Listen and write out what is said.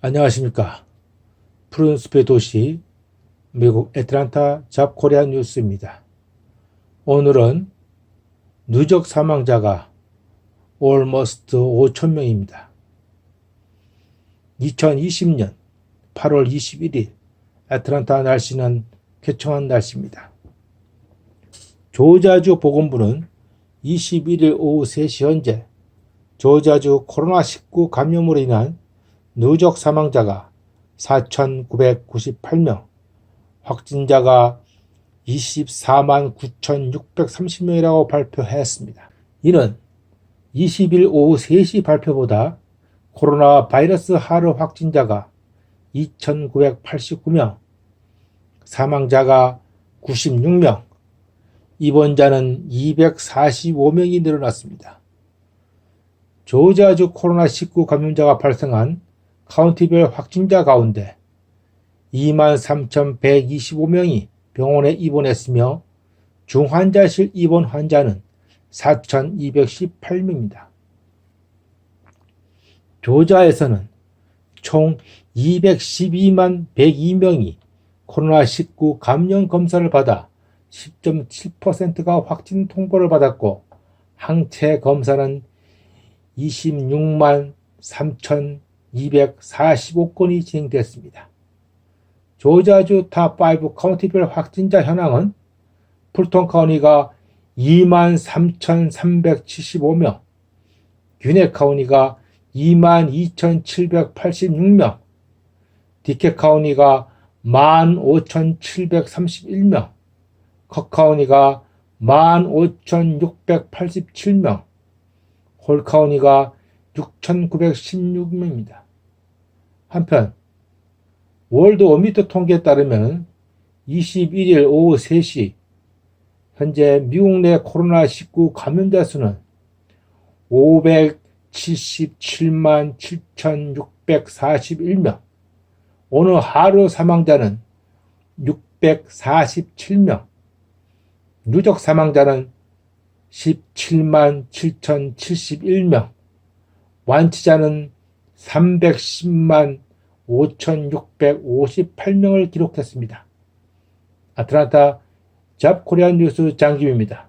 안녕하십니까. 푸른 숲의 도시, 미국 애틀란타 잡코리아 뉴스입니다. 오늘은 누적 사망자가 almost 5천 명입니다. 2020년 8월 21일 애틀란타 날씨는 쾌청한 날씨입니다. 조자주 보건부는 21일 오후 3시 현재 조자주 코로나19 감염으로 인한 누적 사망자가 4,998명, 확진자가 24만 9,630명이라고 발표했습니다. 이는 20일 오후 3시 발표보다 코로나 바이러스 하루 확진자가 2,989명, 사망자가 96명, 입원자는 245명이 늘어났습니다. 조지아주 코로나19 감염자가 발생한 카운티별 확진자 가운데 23,125명이 병원에 입원했으며 중환자실 입원 환자는 4,218명입니다. 조자에서는 총 212만 102명이 코로나19 감염 검사를 받아 10.7%가 확진 통보를 받았고 항체 검사는 26만 3,245건이 진행됐습니다. 조자주 탑5 카운티별 확진자 현황은 풀톤 카운티가 2만 3,375명, 균핵 카운티가 2만 2,786명, 디케 카운티가 15,731명, 컷 카운티가 15,687명, 홀 카운티가 6,916명입니다. 한편 월드 오미터 통계에 따르면 21일 오후 3시 현재 미국 내 코로나19 감염자 수는 577만 7,641명, 오늘 하루 사망자는 647명, 누적 사망자는 17만 7,071명, 완치자는 310만 5,658명을 기록했습니다. 아틀란타 잡코리안 뉴스 장김입니다.